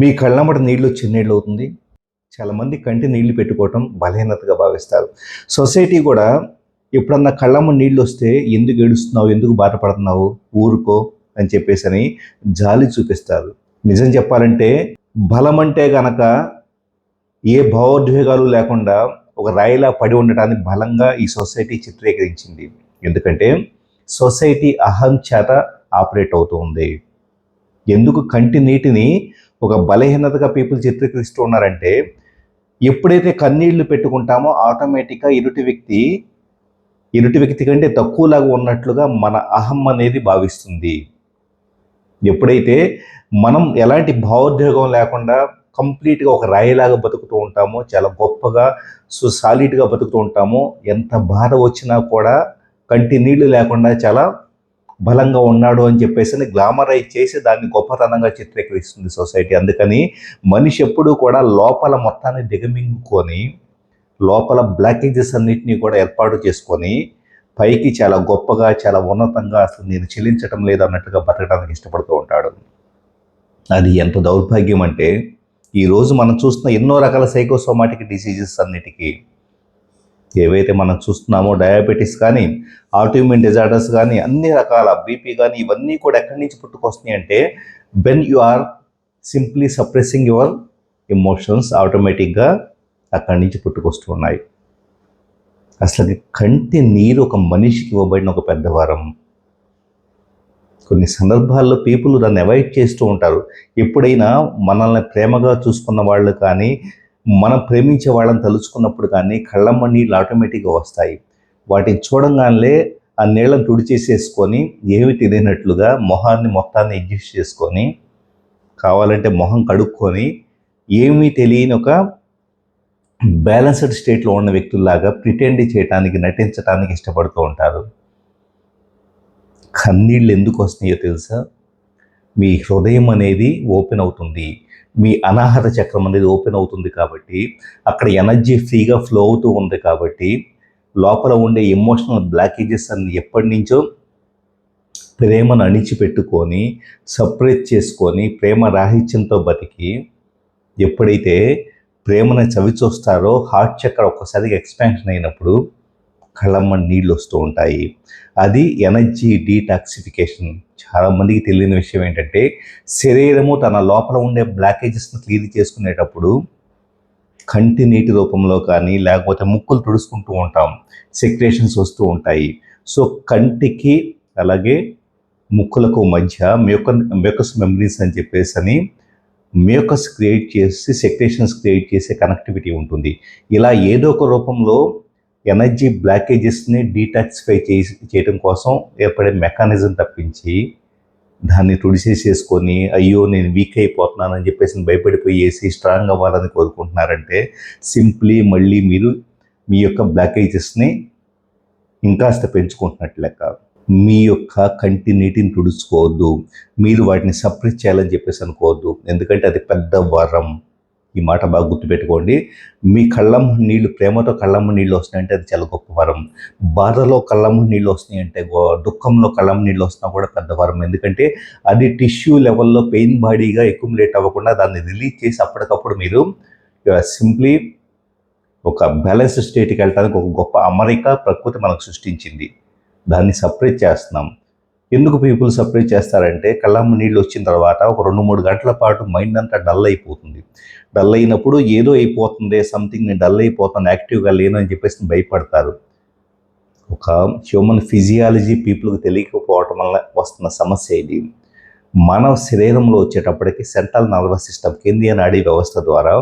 మీ కళ్ళమ్మట నీళ్ళు చిన్నీళ్ళు నీళ్ళు అవుతుంది? చాలామంది కంటి నీళ్ళు పెట్టుకోవటం బలహీనతగా భావిస్తారు. సొసైటీ కూడా ఎప్పుడన్నా కళ్ళమ్మ నీళ్ళు వస్తే ఎందుకు ఏడుస్తున్నావు ఎందుకు బాధపడుతున్నావు ఊరుకో అని చెప్పేసి అని జాలి చూపిస్తారు. నిజం చెప్పాలంటే బలం అంటే గనక ఏ భావోద్వేగాలు లేకుండా ఒక రాయిలా పడి ఉండటానికి బలంగా ఈ సొసైటీ చిత్రీకరించింది. ఎందుకంటే సొసైటీ అహం చేత ఆపరేట్ అవుతుంది. ఎందుకు కంటి నీటిని ఒక బలహీనతగా పీపుల్ చిత్రీకరిస్తూ ఉన్నారంటే ఎప్పుడైతే కన్నీళ్ళు పెట్టుకుంటామో ఆటోమేటిక్గా ఇరుటి వ్యక్తి ఇరుటి వ్యక్తి కంటే తక్కువలాగా ఉన్నట్లుగా మన అహం అనేది భావిస్తుంది. ఎప్పుడైతే మనం ఎలాంటి భావోద్వేగం లేకుండా కంప్లీట్గా ఒక రాయిలాగా బతుకుతూ ఉంటామో చాలా గొప్పగా సో సాలిడ్గా బతుకుతూ ఉంటామో ఎంత బాధ వచ్చినా కూడా కంటి నీళ్ళు లేకుండా చాలా బలంగా ఉన్నాడు అని చెప్పేసి గ్లామరైజ్ చేసి దాన్ని గొప్పతనంగా చిత్రీకరిస్తుంది సొసైటీ. అందుకని మనిషి ఎప్పుడూ కూడా లోపల మొత్తాన్ని దిగమింగుకొని లోపల బ్లాకేజెస్ అన్నిటినీ కూడా ఏర్పాటు చేసుకొని పైకి చాలా గొప్పగా చాలా ఉన్నతంగా అసలు నేను చెల్లించటం లేదు అన్నట్టుగా బతకడానికి ఇష్టపడుతూ ఉంటాడు. అది ఎంత దౌర్భాగ్యం అంటే ఈరోజు మనం చూస్తున్న ఎన్నో రకాల సైకోసోమాటిక్ డిసీజెస్ అన్నిటికీ ఏవైతే మనం చూస్తున్నామో డయాబెటీస్ కానీ ఆటోమ్యూన్ డిజార్డర్స్ కానీ అన్ని రకాల బీపీ కానీ ఇవన్నీ కూడా ఎక్కడి నుంచి పుట్టుకొస్తున్నాయి అంటే when you are simply suppressing your emotions ఆటోమేటిక్గా అక్కడి నుంచి పుట్టుకొస్తూ ఉన్నాయి. అసలు కంటి నీరు ఒక మనిషికి ఇవ్వబడిన ఒక పెద్ద వరం. కొన్ని సందర్భాల్లో పీపుల్ దాన్ని అవాయిడ్ చేస్తూ ఉంటారు. ఎప్పుడైనా మనల్ని ప్రేమగా చూసుకున్న వాళ్ళు కానీ మనం ప్రేమించే వాళ్ళని తలుచుకున్నప్పుడు కానీ కళ్ళమ్మ నీళ్ళు ఆటోమేటిక్గా వస్తాయి. వాటిని చూడంగానే ఆ నీళ్ళని తుడిచేసేసుకొని ఏమి తెలియనట్లుగా మొహాన్ని మొత్తాన్ని అడ్జస్ట్ చేసుకొని కావాలంటే మొహం కడుక్కొని ఏమీ తెలియని ఒక బ్యాలెన్స్డ్ స్టేట్లో ఉన్న వ్యక్తుల్లాగా ప్రిటెండ్ చేయడానికి నటించడానికి ఇష్టపడుతూ ఉంటారు. కన్నీళ్ళు ఎందుకు వస్తున్నాయో తెలుసా? మీ హృదయం అనేది ఓపెన్ అవుతుంది. మీ అనాహత చక్రం అనేది ఓపెన్ అవుతుంది కాబట్టి అక్కడ ఎనర్జీ ఫ్రీగా ఫ్లో అవుతూ ఉంది కాబట్టి లోపల ఉండే ఎమోషనల్ బ్లాకేజెస్ అన్ని ఎప్పటి నుంచో ప్రేమను అణిచిపెట్టుకొని సపరేట్ చేసుకొని ప్రేమ రాహిత్యంతో బతికి ఎప్పుడైతే ప్రేమను చవి చూస్తారో హార్ట్ చక్ర ఒక్కసారిగా ఎక్స్పాన్షన్ అయినప్పుడు కళ్ళమ్మ నీళ్ళు వస్తూ ఉంటాయి. అది ఎనర్జీ డీటాక్సిఫికేషన్. చాలామందికి తెలియని విషయం ఏంటంటే శరీరము తన లోపల ఉండే బ్లాకేజెస్ని క్లియర్ చేసుకునేటప్పుడు కంటి నీటి రూపంలో కానీ లేకపోతే ముక్కులు తుడుచుకుంటూ ఉంటాం. సెక్రేషన్స్ వస్తూ ఉంటాయి. సో కంటికి అలాగే ముక్కులకు మధ్య మ్యూక మ్యూకస్ మెమరీస్ అని చెప్పేసి అని మ్యూకస్ క్రియేట్ చేసి సెక్రేషన్స్ క్రియేట్ చేసే కనెక్టివిటీ ఉంటుంది. ఇలా ఏదో ఒక రూపంలో ఎనర్జీ బ్లాకేజెస్ని డీటాక్సిఫై చేసి చేయడం కోసం ఏర్పడే మెకానిజం తప్పించి దాన్ని తుడిసేసేసుకొని అయ్యో నేను వీక్ అయిపోతున్నానని చెప్పేసి భయపడిపోయేసి స్ట్రాంగ్ అవ్వాలని కోరుకుంటున్నారంటే సింప్లీ మళ్ళీ మీరు మీ యొక్క బ్లాకేజెస్ని ఇంకాస్త పెంచుకుంటున్నట్లు లెక్క. మీ యొక్క కంటి నీటిని తుడుచుకోవద్దు. మీరు వాటిని సపరేట్ చేయాలని చెప్పేసి అనుకోవద్దు. ఎందుకంటే అది పెద్ద వరం. ఈ మాట బాగా గుర్తుపెట్టుకోండి. మీ కళ్ళమ్మ నీళ్ళు ప్రేమతో కళ్ళమ్మ నీళ్ళు వస్తున్నాయంటే అది చాలా గొప్ప వరం. బాధలో కళ్ళమ్మ నీళ్ళు వస్తున్నాయంటే గో- దుఃఖంలో కళ్ళమ్మ నీళ్ళు వస్తున్నా కూడా పెద్ద వరం. ఎందుకంటే అది టిష్యూ లెవెల్లో పెయిన్ బాడీగా ఎక్యుములేట్ అవ్వకుండా దాన్ని రిలీజ్ చేసి అప్పటికప్పుడు మీరు సింప్లీ ఒక బ్యాలెన్స్ స్టేట్కి వెళ్ళడానికి ఒక గొప్ప అమరిక ప్రకృతి మనకు సృష్టించింది. దాన్ని సపరేట్ చేస్తున్నాం. ఎందుకు పీపుల్ సపరేట్ చేస్తారంటే కళ్ళమ్మ నీళ్ళు వచ్చిన తర్వాత ఒక రెండు మూడు గంటల పాటు మైండ్ అంతా డల్ అయిపోతుంది. డల్ అయినప్పుడు ఏదో అయిపోతుంది సంథింగ్ నేను డల్ అయిపోతాను యాక్టివ్గా లేను అని చెప్పేసి భయపడతారు. ఒక హ్యూమన్ ఫిజియాలజీ పీపుల్కి తెలియకపోవటం వల్ల వస్తున్న సమస్య ఇది. మన శరీరంలో వచ్చేటప్పటికి సెంట్రల్ నర్వస్ సిస్టమ్ కేంద్రీయ నాడీ వ్యవస్థ ద్వారా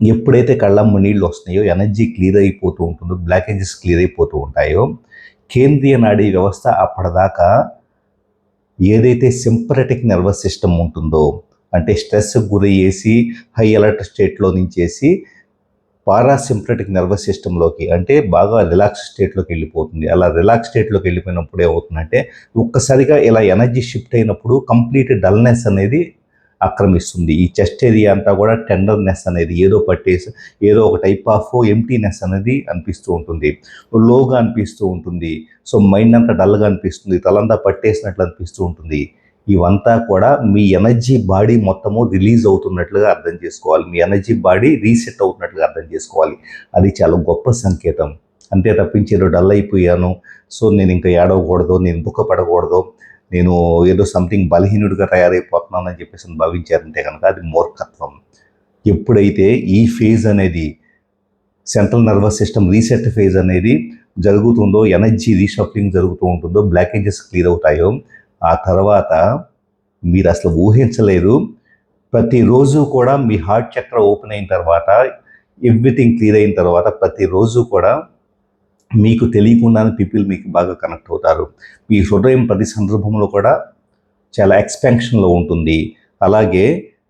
ఎప్పుడైతే కళ్ళమ్మ నీళ్ళు వస్తున్నాయో ఎనర్జీ క్లియర్ అయిపోతూ ఉంటుందో బ్లాకేజెస్ క్లియర్ అయిపోతూ ఉంటాయో కేంద్రీయ నాడీ వ్యవస్థ అప్పటిదాకా ఏదైతే సింపరటిక్ నర్వస్ సిస్టమ్ ఉంటుందో అంటే స్ట్రెస్ గురి చేసి హై అలర్ట్ స్టేట్లో నుంచేసి పారాసింపరటిక్ నర్వస్ సిస్టంలోకి అంటే బాగా రిలాక్స్ స్టేట్లోకి వెళ్ళిపోతుంది. అలా రిలాక్స్ స్టేట్లోకి వెళ్ళిపోయినప్పుడు ఏమవుతుందంటే ఒక్కసారిగా ఇలా ఎనర్జీ షిఫ్ట్ అయినప్పుడు కంప్లీట్ డల్నెస్ అనేది ఆక్రమిస్తుంది. ఈ చెస్ట్ ఏరియా అంతా కూడా టెండర్నెస్ అనేది ఏదో పట్టేసి ఏదో ఒక టైప్ ఆఫ్ ఎంటీనెస్ అనేది అనిపిస్తూ ఉంటుంది. లోగా అనిపిస్తూ ఉంటుంది. సో మైండ్ అంతా డల్గా అనిపిస్తుంది. తలంతా పట్టేసినట్లు అనిపిస్తూ ఉంటుంది. ఇవంతా కూడా మీ ఎనర్జీ బాడీ మొత్తము రిలీజ్ అవుతున్నట్లుగా అర్థం చేసుకోవాలి. మీ ఎనర్జీ బాడీ రీసెట్ అవుతున్నట్లుగా అర్థం చేసుకోవాలి. అది చాలా గొప్ప సంకేతం. అంతే తప్పించి డల్ అయిపోయాను. సో నేను ఇంకా ఏడవకూడదు నేను దుఃఖపడకూడదు. నేను ఏదో సంథింగ్ బలహీనుడిగా తయారైపోతున్నానని చెప్పేసి భావించారంటే కనుక అది మూర్ఖత్వం. ఎప్పుడైతే ఈ ఫేజ్ అనేది central nervous system reset phase అనేది జరుగుతుందో ఎనర్జీ రీషఫ్లింగ్ జరుగుతూ ఉంటుందో బ్లాకేజెస్ క్లియర్ అవుతాయో ఆ తర్వాత మీరు అసలు ఊహించలేదు ప్రతిరోజు కూడా మీ హార్ట్ చక్ర ఓపెన్ అయిన తర్వాత ఎవ్రీథింగ్ క్లియర్ అయిన తర్వాత ప్రతిరోజు కూడా మీకు తెలియకుండానే పీపుల్ మీకు బాగా కనెక్ట్ అవుతారు. మీ హృదయం ప్రతి సందర్భంలో కూడా చాలా ఎక్స్పాన్షన్లో ఉంటుంది. అలాగే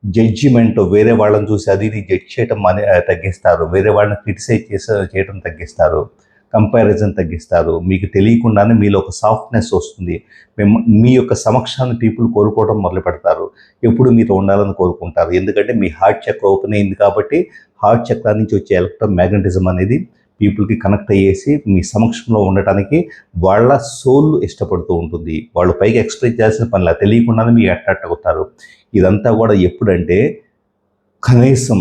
జడ్జిమెంట్ వేరే వాళ్ళని చూసి అది ఇది జడ్జ్ చేయటం అనే తగ్గిస్తారు. వేరే వాళ్ళని క్రిటిసైజ్ చేసే చేయడం తగ్గిస్తారు. కంపారిజన్ తగ్గిస్తారు. మీకు తెలియకుండానే మీలో ఒక సాఫ్ట్నెస్ వస్తుంది. మేము మీ యొక్క సమక్షాన్ని పీపుల్ కోరుకోవడం మొదలు పెడతారు. ఎప్పుడు మీతో ఉండాలని కోరుకుంటారు. ఎందుకంటే మీ హార్ట్ చక్ర ఓపెన్ అయింది కాబట్టి హార్ట్ చక్ర నుంచి వచ్చే ఎలక్ట్రో మ్యాగ్నటిజం అనేది పీపుల్కి కనెక్ట్ అయ్యేసి మీ సమక్షంలో ఉండటానికి వాళ్ళ సోల్ ఇష్టపడుతూ ఉంటుంది. వాళ్ళు పైకి ఎక్స్ప్రెస్ చేయాల్సిన పనిలా తెలియకుండానే మీరు అట్రాక్ట్ అవుతారు ఇదంతా కూడా ఎప్పుడంటే కనీసం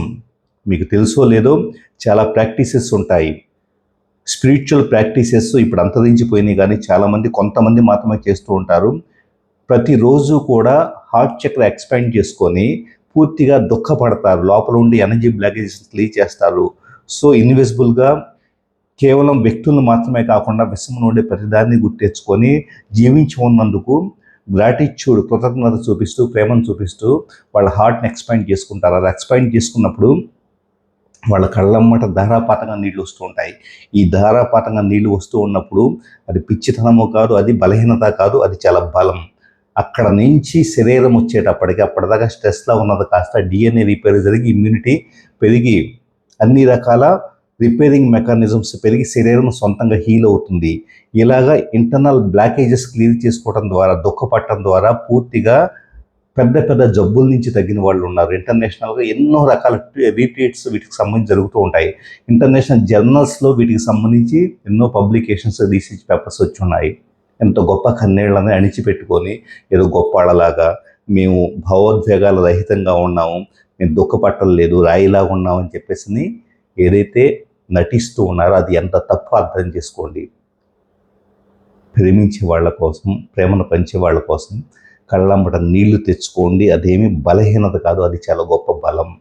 మీకు తెలుసో లేదో చాలా ప్రాక్టీసెస్ ఉంటాయి. స్పిరిచువల్ ప్రాక్టీసెస్ ఇప్పుడు అంతరించిపోయినాయి కానీ చాలామంది కొంతమంది మాత్రమే చేస్తూ ఉంటారు. ప్రతిరోజు కూడా హార్ట్ చక్ర ఎక్స్పాండ్ చేసుకొని పూర్తిగా దుఃఖపడతారు. లోపల ఉండి ఎనర్జీ బ్లాకేజెస్ క్లియర్ చేస్తారు. సో ఇన్విజిబుల్గా కేవలం వ్యక్తులను మాత్రమే కాకుండా విషయం నుండి ప్రతిదాన్ని గుర్తెచ్చుకొని జీవించి ఉన్నందుకు గ్రాటిట్యూడ్ కృతజ్ఞత చూపిస్తూ ప్రేమను చూపిస్తూ వాళ్ళ హార్ట్ని ఎక్స్పాండ్ చేసుకుంటారు. అది ఎక్స్పాండ్ చేసుకున్నప్పుడు వాళ్ళ కళ్ళమ్మట ధారాపాతంగా నీళ్ళు వస్తూ ఉంటాయి. ఈ ధారాపాతంగా నీళ్ళు వస్తూ ఉన్నప్పుడు అది పిచ్చితనము కాదు అది బలహీనత కాదు అది చాలా బలం. అక్కడ నుంచి శరీరం వచ్చేటప్పటికి అప్పటిదాకా స్ట్రెస్లో ఉన్నది కాస్త డిఎన్ఏ రిపేర్ జరిగి ఇమ్యూనిటీ పెరిగి అన్ని రకాల రిపేరింగ్ మెకానిజమ్స్ పెరిగి శరీరం సొంతంగా హీల్ అవుతుంది. ఇలాగా ఇంటర్నల్ బ్లాకేజెస్ క్లియర్ చేసుకోవడం ద్వారా దుఃఖపడటం ద్వారా పూర్తిగా పెద్ద పెద్ద జబ్బుల నుంచి తగ్గిన వాళ్ళు ఉన్నారు. ఇంటర్నేషనల్గా ఎన్నో రకాల రీట్రీట్స్ వీటికి సంబంధించి జరుగుతూ ఉంటాయి. ఇంటర్నేషనల్ జర్నల్స్లో వీటికి సంబంధించి ఎన్నో పబ్లికేషన్స్ రీసెర్చ్ పేపర్స్ వచ్చి ఉన్నాయి. ఎంతో గొప్ప కన్నీళ్ళని అణిచిపెట్టుకొని ఏదో గొప్ప ఆడలాగా మేము భావోద్వేగాల రహితంగా ఉన్నాము మేము దుఃఖపట్టలేదు రాయిలాగా ఉన్నామని చెప్పేసి ఏదైతే నటిస్తూ ఉన్నారో. అది ఎంత తప్పు అర్థం చేసుకోండి. ప్రేమించే వాళ్ళ కోసం ప్రేమను పంచే వాళ్ళ కోసం కళ్ళంబట నీళ్ళు తెచ్చుకోండి. అదేమి బలహీనత కాదు. అది చాలా గొప్ప బలం.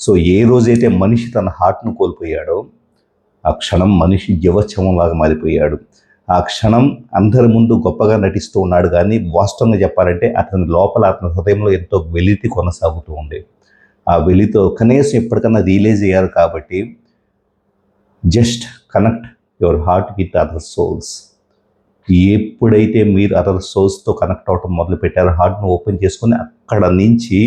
సో ఏ రోజైతే మనిషి తన హార్ట్ను కోల్పోయాడో ఆ క్షణం మనిషి జీవచ్చమంలాగా మారిపోయాడు. ఆ క్షణం అందరి ముందు గొప్పగా నటిస్తూ ఉన్నాడు. కానీ వాస్తవంగా చెప్పాలంటే అతని లోపల అతని హృదయంలో ఎంతో వెలితి కొనసాగుతూ ఉంది. ఆ వెలితో కనీసం ఎప్పటికన్నా రియలైజ్ అయ్యారు కాబట్టి just connect your heart with other souls. ఎప్పుడైతే మీరు అదర్ సోల్స్తో కనెక్ట్ అవటం మొదలు పెట్టారో హార్ట్ను ఓపెన్ చేసుకుని అక్కడ నుంచి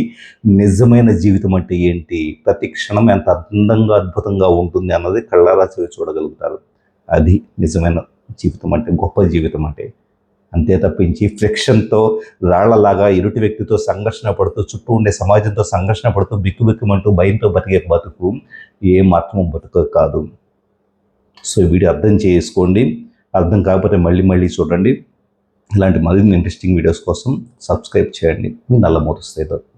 నిజమైన జీవితం అంటే ఏంటి ప్రతి క్షణం ఎంత అందంగా అద్భుతంగా ఉంటుంది అన్నది కళ్ళారా చూడగలుగుతారు. అది నిజమైన జీవితం అంటే గొప్ప జీవితం అంటే. అంతే తప్పించి ఫ్రిక్షన్తో రాళ్ళలాగా ఇరుటి వ్యక్తితో సంఘర్షణ పడుతూ చుట్టూ ఉండే సమాజంతో సంఘర్షణ పడుతూ బిక్కుబిక్కుమంటూ భయంతో బతికే బతుకు ఏ మాత్రం బతుకు కాదు. సో వీడియో అర్థం చేసుకోండి. అర్థం కాకపోతే మళ్ళీ మళ్ళీ చూడండి. ఇలాంటి మరిన్ని ఇంట్రెస్టింగ్ వీడియోస్ కోసం సబ్స్క్రైబ్ చేయండి. మీ నల్ల మోటర్